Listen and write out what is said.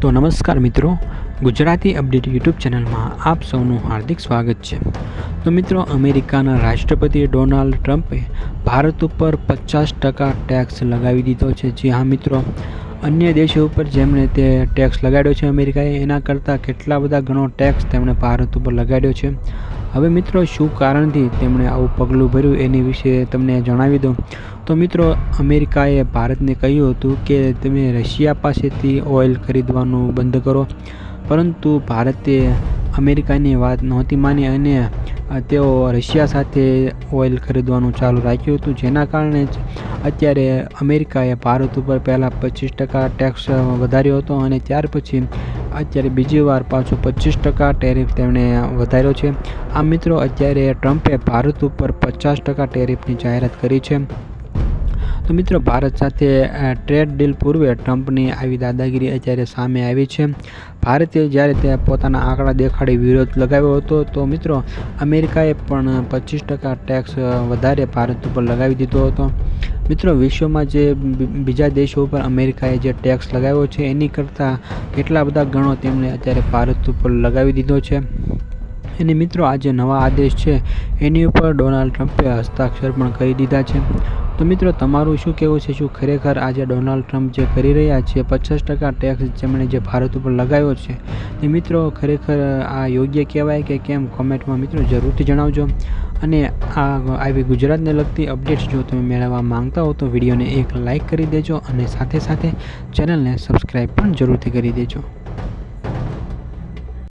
તો નમસ્કાર મિત્રો, ગુજરાતી અપડેટ યુટ્યુબ ચેનલમાં આપ સૌનું હાર્દિક સ્વાગત છે. તો મિત્રો, અમેરિકાના રાષ્ટ્રપતિ ડોનાલ્ડ ટ્રમ્પે ભારત ઉપર પચાસ ટકા ટેક્સ લગાવી દીધો છે. જે હા મિત્રો, અન્ય દેશો ઉપર જેમણે તે ટેક્સ લગાડ્યો છે અમેરિકાએ, એના કરતાં કેટલા બધા ઘણો ટેક્સ તેમણે ભારત ઉપર લગાડ્યો છે. હવે મિત્રો, શું કારણથી તેમણે આવું પગલું ભર્યું એની વિશે તમને જણાવી દઉં. તો મિત્રો, અમેરિકાએ ભારતને કહ્યું હતું કે તમે રશિયા પાસેથી ઓઇલ ખરીદવાનું બંધ કરો. પરંતુ ભારતે અમેરિકાની વાત નહોતી માની અને તેઓ રશિયા સાથે ઓઇલ ખરીદવાનું ચાલુ રાખ્યું હતું. જેના કારણે જ અત્યારે અમેરિકાએ ભારત ઉપર પહેલાં પચીસ ટકા ટેક્સ વધાર્યો હતો અને ત્યાર પછી અત્યારે બીજી વાર પાછું પચીસ ટકા ટેરિફ તેમણે વધાર્યો છે. આ મિત્રો અત્યારે ટ્રમ્પે ભારત ઉપર પચાસ ટકા ટેરિફની જાહેરાત કરી છે. તો મિત્રો, ભારત સાથે ટ્રેડ ડીલ પૂર્વે ટ્રમ્પની આવી દાદાગીરી અત્યારે સામે આવી છે. ભારતે જ્યારે તે પોતાના આંકડા દેખાડી વિરોધ લગાવ્યો હતો, તો મિત્રો, અમેરિકાએ પણ પચીસ ટકા ટેક્સ વધારે ભારત ઉપર લગાવી દીધો હતો. મિત્રો, વિશ્વમાં જે બીજા દેશો ઉપર અમેરિકાએ જે ટેક્સ લગાવ્યો છે, એની કરતાં કેટલા બધા ગણો તેમણે અત્યારે ભારત ઉપર લગાવી દીધો છે. અને મિત્રો, આ જે નવા આદેશ છે, એની ઉપર ડોનાલ્ડ ટ્રમ્પે હસ્તાક્ષર પણ કરી દીધા છે. તો મિત્રો, તમારું શું કહેવું છે? શું ખરેખર આજે ડોનાલ્ડ ટ્રમ્પ જે કરી રહ્યા છે, પચાસ ટકા ટેક્સ જેમણે જે ભારત ઉપર લગાવ્યો છે તે મિત્રો ખરેખર આ યોગ્ય કહેવાય કે કેમ? કોમેન્ટમાં મિત્રો જરૂરથી જણાવજો. અને આ આવી ગુજરાતને લગતી અપડેટ્સ જો તમે મેળવવા માંગતા હો, તો વિડીયોને એક લાઇક કરી દેજો અને સાથે સાથે ચેનલને સબસ્ક્રાઈબ પણ જરૂરથી કરી દેજો.